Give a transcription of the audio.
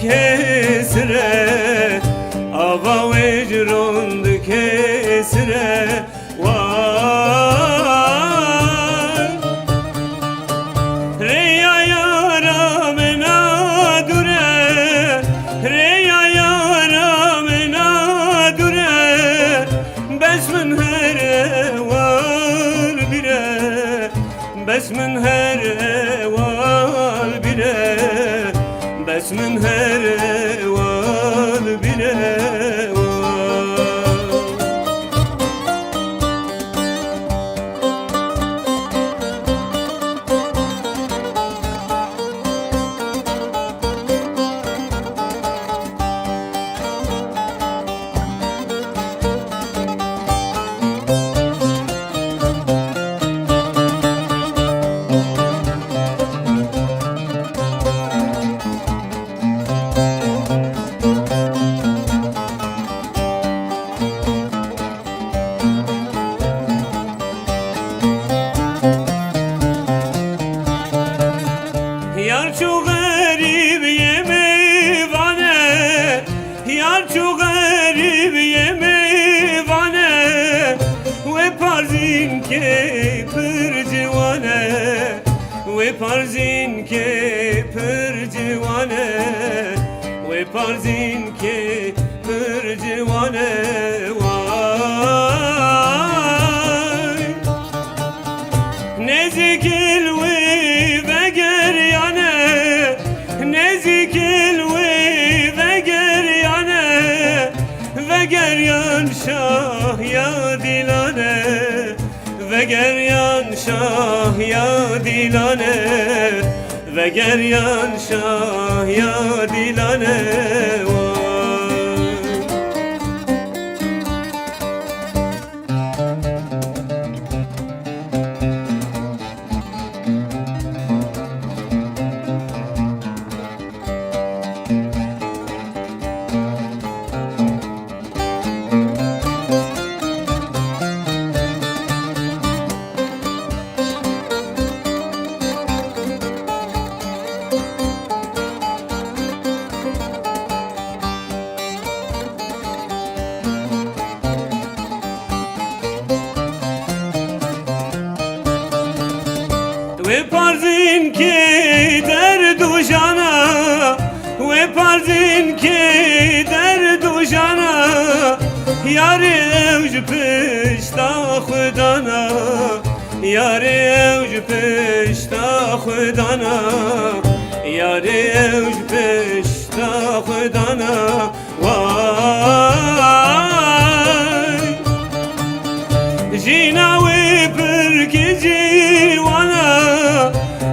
kesre Ava vecron kesre Vay. Reya yara mena dure Reya yara mena her var bire Besmin her Hüsnün her parzin ke pırcivane Ve parzin ke pırcivane Ve parzin ke pırcivane Vay Nezikil ve ve geryane Nezikil ve ve geryane Ve geryan şah ya dilane Ve geryan şah ya dilane Ve geryan şah ya dilane Vay. Ve parzin ki derdu jana Ve parzin ki derdu jana Yar evj pişta khudana Yar evj pişta khudana Yar evj pişta khudana